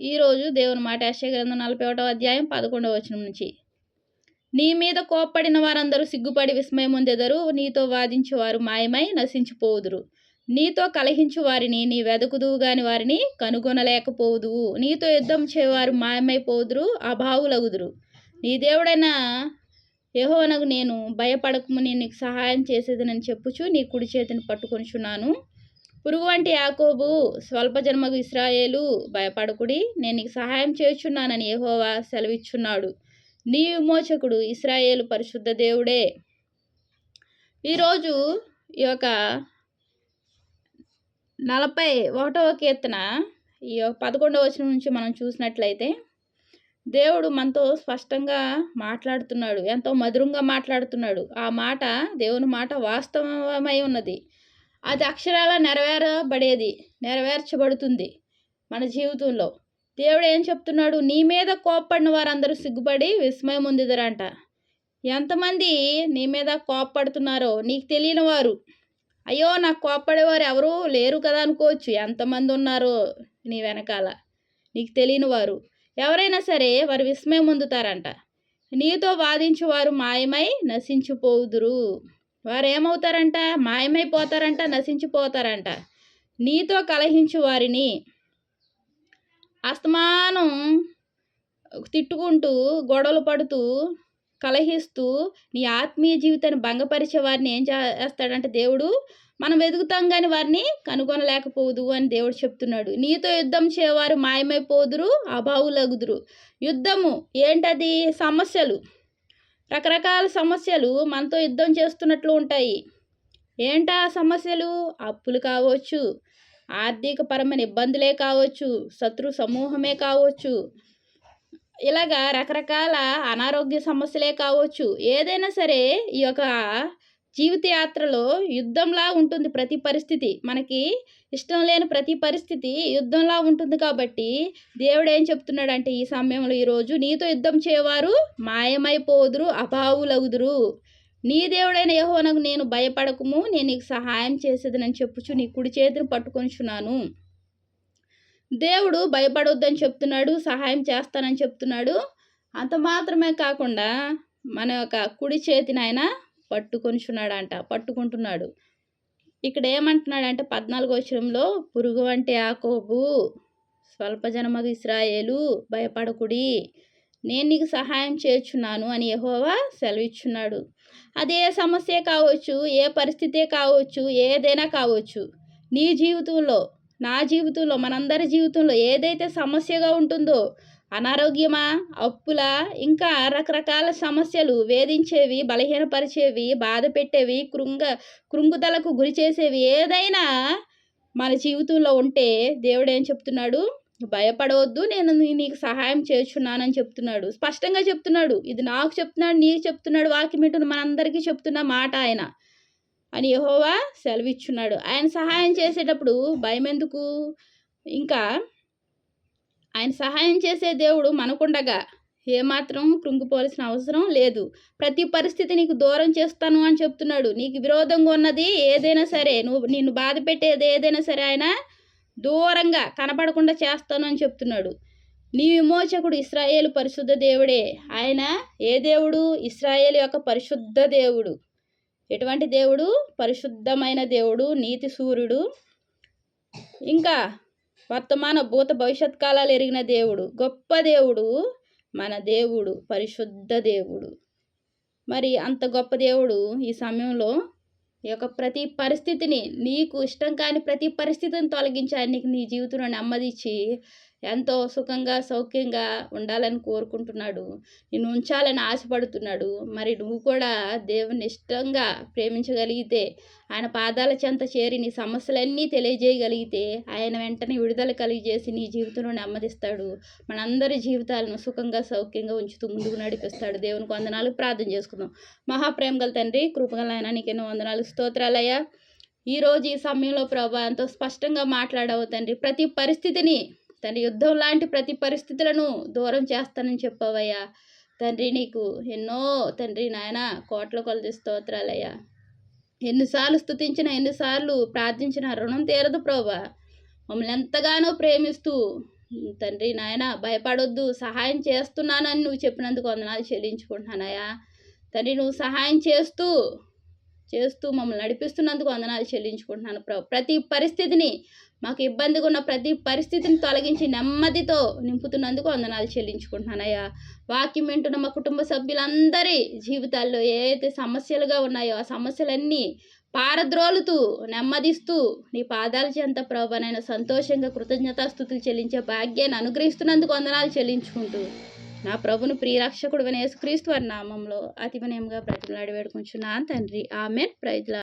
ఈరోజు దేవుని మాట గ్రంథం నలభై ఒకటో అధ్యాయం పదకొండవ వచనం నుంచి. నీ మీద కోప్పడిన వారందరూ సిగ్గుపడి విస్మయం పొందెదరు నీతో వాదించేవారు మాయమై నశించిపోవుదురు. నీతో కలహించు వారిని నీ వెదకుదువు గాని వారిని కనుగొనలేకపోదువు నీతో యుద్ధం చేయవారు మాయమైపోదురు అభావులగుదురు. నీ దేవుడైన యహోనకు నేను భయపడకము నేను నీకు సహాయం చేసేదనని చెప్పుచు నీ కుడి చేతిని పట్టుకొనిచున్నాను. పురుగు వంటి యాకోబు స్వల్ప జన్మకు ఇస్రాయేలు భయపడకుడి నేను నీకు సహాయం చేస్తున్నానని యెహోవా సెలవిచ్చున్నాడు. నీ విమోచకుడు ఇస్రాయేలు పరిశుద్ధ దేవుడే. ఈరోజు ఈ యొక్క నలభై ఒకటవ కీర్తన ఈ యొక్క పదకొండవ వచనం నుంచి మనం చూసినట్లయితే దేవుడు మనతో స్పష్టంగా మాట్లాడుతున్నాడు ఎంతో మధురంగా మాట్లాడుతున్నాడు. ఆ మాట దేవుని మాట వాస్తవమై ఉన్నది. అది అక్షరాల నెరవేరబడేది నెరవేర్చబడుతుంది మన జీవితంలో. దేవుడు ఏం చెప్తున్నాడు? నీ మీద కోప్పడిన వారందరూ సిగ్గుపడి విస్మయం ఉందిదరంట ఎంతమంది నీ మీద కోప్పడుతున్నారో నీకు తెలియని వారు. అయ్యో నాకు కోప్పడేవారు ఎవరూ లేరు కదా అనుకోవచ్చు. ఎంతమంది ఉన్నారో నీ వెనకాల నీకు తెలియని వారు. ఎవరైనా సరే వారు విస్మయం పొందుతారంట. నీతో వాదించేవారు మాయమై నశించిపోదురు. వారు ఏమవుతారంట మాయమైపోతారంట నశించిపోతారంట. నీతో కలహించు వారిని అస్తమానం తిట్టుకుంటూ గొడవలు పడుతూ కలహిస్తూ నీ ఆత్మీయ జీవితాన్ని భంగపరిచే వారిని ఏం చేస్తాడంటే దేవుడు మనం వెతుకుతాం కానీ వారిని కనుగొనలేకపోదు అని దేవుడు చెప్తున్నాడు. నీతో యుద్ధం చేయవారు మాయమైపోదురు అభావులగుదురు యుద్ధము ఏంటది? సమస్యలు. రకరకాల సమస్యలు మనతో యుద్ధం చేస్తున్నట్లు ఉంటాయి. ఏంటా సమస్యలు? అప్పులు కావచ్చు ఆర్థికపరమైన ఇబ్బందులే కావచ్చు శత్రు సమూహమే కావచ్చు ఇలాగా రకరకాల అనారోగ్య సమస్యలే కావచ్చు. ఏదైనా సరే ఈ యొక్క జీవిత యాత్రలో యుద్ధంలా ఉంటుంది ప్రతి పరిస్థితి. మనకి ఇష్టం లేని ప్రతి పరిస్థితి యుద్ధంలా ఉంటుంది కాబట్టి దేవుడు ఏం చెప్తున్నాడంటే ఈ సమయంలో ఈరోజు నీతో యుద్ధం చేయవారు మాయమైపోదురు అభావులగుదురు నీ దేవుడైన యహోనకు నేను భయపడకము నేను నీకు సహాయం చేసేదనని చెప్పుచు నీ కుడి చేతిని పట్టుకొనిచున్నాను. దేవుడు భయపడొద్దని చెప్తున్నాడు సహాయం చేస్తానని చెప్తున్నాడు. అంత మాత్రమే కాకుండా మన యొక్క కుడి చేతిని ఆయన పట్టుకొనిచున్నాడంట పట్టుకుంటున్నాడు. ఇక్కడ ఏమంటున్నాడంటే పద్నాలుగో వచనంలో పురుగు వంటి ఆకోబు స్వల్ప జనమగు ఇస్రాయేలు భయపడకుడి. నేను నీకు సహాయం చేర్చున్నాను అని యహోవా సెలవిచ్చున్నాడు. అదే సమస్య కావచ్చు ఏ పరిస్థితే కావచ్చు ఏదైనా కావచ్చు నీ జీవితంలో నా జీవితంలో మనందరి జీవితంలో ఏదైతే సమస్యగా ఉంటుందో అనారోగ్యమా? అప్పుల? ఇంకా రకరకాల సమస్యలు వేధించేవి బలహీనపరిచేవి బాధ పెట్టేవి కృంగ కృంగుదలకు గురి చేసేవి ఏదైనా మన జీవితంలో ఉంటే దేవుడు ఏం చెప్తున్నాడు? భయపడవద్దు నేను నీకు సహాయం చేస్తున్నానని చెప్తున్నాడు. స్పష్టంగా చెప్తున్నాడు. ఇది నాకు చెప్తున్నాడు నీకు చెప్తున్నాడు వాక్యం మనందరికీ చెప్తున్న మాట ఆయన. అని యహోవా సెలవిచ్చున్నాడు. ఆయన సహాయం చేసేటప్పుడు భయం ఎందుకు ఇంకా ఆయన సహాయం చేసే దేవుడు మనకుండగా. ఏమాత్రం కృంగిపోవాల్సిన అవసరం లేదు. ప్రతి పరిస్థితి నీకు దూరం చేస్తాను అని చెప్తున్నాడు. నీకు విరోధంగా ఉన్నది ఏదైనా సరే నువ్వు నిన్ను బాధ పెట్టేది ఏదైనా సరే ఆయన దూరంగా కనపడకుండా చేస్తాను అని చెప్తున్నాడు. నీ విమోచకుడు ఇస్రాయేల్ పరిశుద్ధ దేవుడే. ఆయన ఏ దేవుడు? ఇస్రాయేల్ యొక్క పరిశుద్ధ దేవుడు. ఎటువంటి దేవుడు? పరిశుద్ధమైన దేవుడు నీతి సూర్యుడు. ఇంకా వర్తమాన భూత భవిష్యత్ కాలాలు ఎరిగిన దేవుడు గొప్ప దేవుడు మన దేవుడు పరిశుద్ధ దేవుడు. మరి అంత గొప్ప దేవుడు ఈ సమయంలో ఈ యొక్క ప్రతి పరిస్థితిని నీకు ఇష్టం కాని ప్రతి పరిస్థితిని తొలగించి ఆయనకి నీ జీవితంలో నెమ్మదిచ్చి ఎంతో సుఖంగా సౌఖ్యంగా ఉండాలని కోరుకుంటున్నాడు. నేను ఉంచాలని ఆశపడుతున్నాడు. మరి నువ్వు కూడా దేవుని ఇష్టంగా ప్రేమించగలిగితే ఆయన పాదాల చెంత చేరి నీ సమస్యలన్నీ తెలియజేయగలిగితే ఆయన వెంటనే విడుదల కలిగజేసి నీ జీవితంలో నెమ్మదిస్తాడు. మనందరి జీవితాలను సుఖంగా సౌఖ్యంగా ఉంచుతూ ముందుకు నడిపిస్తాడు. దేవునికి వందనాలు. ప్రార్థన చేసుకుందాం. మహాప్రేమ గల తండ్రి కృపగల ఆయన నీకెన్నో వందనాలు. స్తోత్రాలయ్యా. ఈరోజు ఈ సమయంలో ప్రభా ఎంతో స్పష్టంగా మాట్లాడవు తండ్రి. ప్రతి పరిస్థితిని తండ్రి యుద్ధం లాంటి ప్రతి పరిస్థితులను దూరం చేస్తానని చెప్పవయ్యా. తండ్రి నీకు ఎన్నో తండ్రి నాయన కోట్ల కొలది స్తోత్రాలయ్యా. ఎన్నిసార్లు స్థుతించిన ఎన్నిసార్లు ప్రార్థించిన రుణం తీరదు ప్రభా. మమ్మల్ని ఎంతగానో ప్రేమిస్తూ తండ్రి నాయన భయపడొద్దు సహాయం చేస్తున్నానని నువ్వు చెప్పినందుకు వందనాలు చెల్లించుకుంటున్నానయ్యా. తండ్రి నువ్వు సహాయం చేస్తూ చేస్తూ మమ్మల్ని నడిపిస్తున్నందుకు వందనాలు చెల్లించుకుంటున్నాను ప్రభు. ప్రతి పరిస్థితిని మాకు ఇబ్బందిగా ఉన్న ప్రతి పరిస్థితిని తొలగించి నెమ్మదితో నింపుతున్నందుకు వందనాలు చెల్లించుకుంటున్నానయ్యా వాక్యం వింటున్న మా కుటుంబ సభ్యులందరి జీవితాల్లో ఏదైతే సమస్యలుగా ఉన్నాయో ఆ సమస్యలన్నీ పారద్రోలుతూ నెమ్మదిస్తూ నీ పాదాల చెంత ప్రభనైన సంతోషంగా కృతజ్ఞతాస్థుతులు చెల్లించే భాగ్యాన్ని అనుగ్రహిస్తున్నందుకు వందనాలు చెల్లించుకుంటూ నా ప్రభును ప్రియరక్షకుడు యేసుక్రీస్తు వారి నామంలో అతి వినయంగా ప్రతిమలాడి వేడుకుంటున్నాను తండ్రి ఆమె ప్రైజ్లా